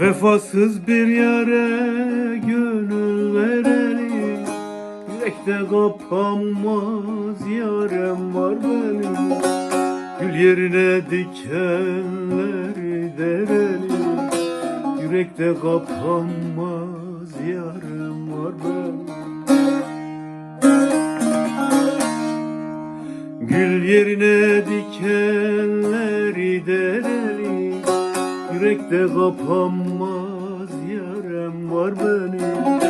Vefasız bir yere gönül vereli Yürekte kapanmaz yarem var benim. Gül yerine dikenleri dereli Yürekte kapanmaz yarem var benim. Gül yerine dikenleri dereli Yürekte kapanmaz yarem var benim.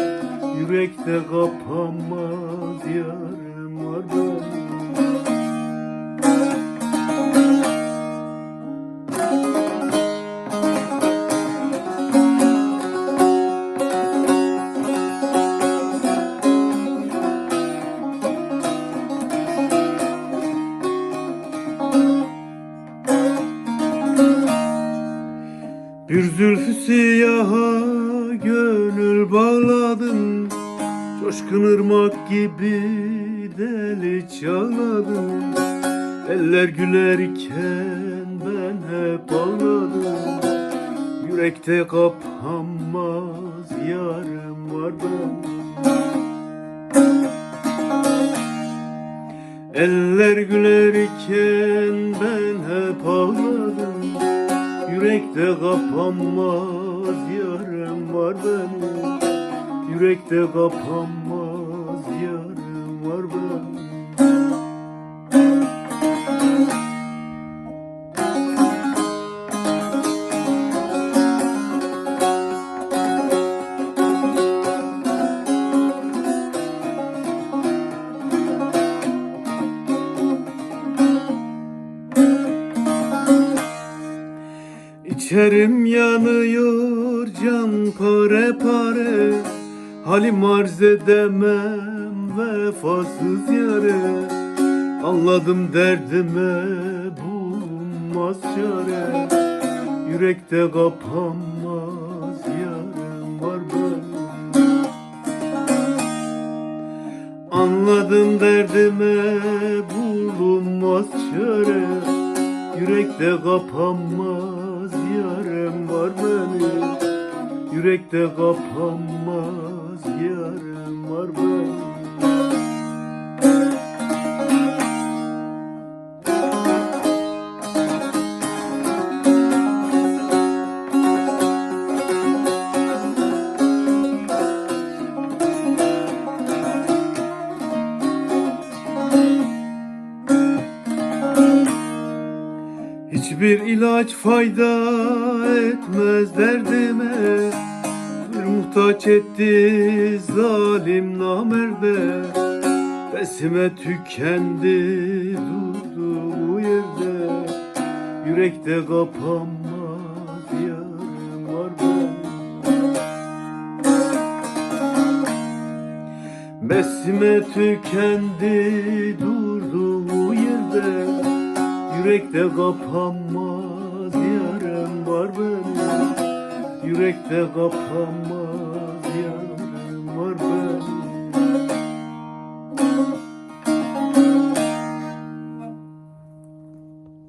Yürekte kapanmaz yarem var benim Bir zülfü siyaha gönül bağladın Coşkun ırmak gibi deli çağladın Eller gülerken ben hep ağladım. Yürekte kapanmaz yarım var benim Eller gülerken ben hep ağladım Yürekte kapanmaz yarım var benim. Yürekte kapanmaz İçerim yanıyor can pare pare Halim arz edemem vefasız yare. Anladım derdime bulunmaz çare Yürekte kapanmaz yarım var benim Anladım derdime bulunmaz çare Yürekte kapanmaz yarım var benim. Yürekte kapanmaz yarım var benim Hiçbir ilaç fayda etmez derdime. Bir muhtaç etti zalim namerde. Besime tükendi durduğu yerde. Yürekte kapanmaz yarım var benim Besime tükendi durduğu yerde Yürekte kapanmaz yarım var benim Yürekte kapanmaz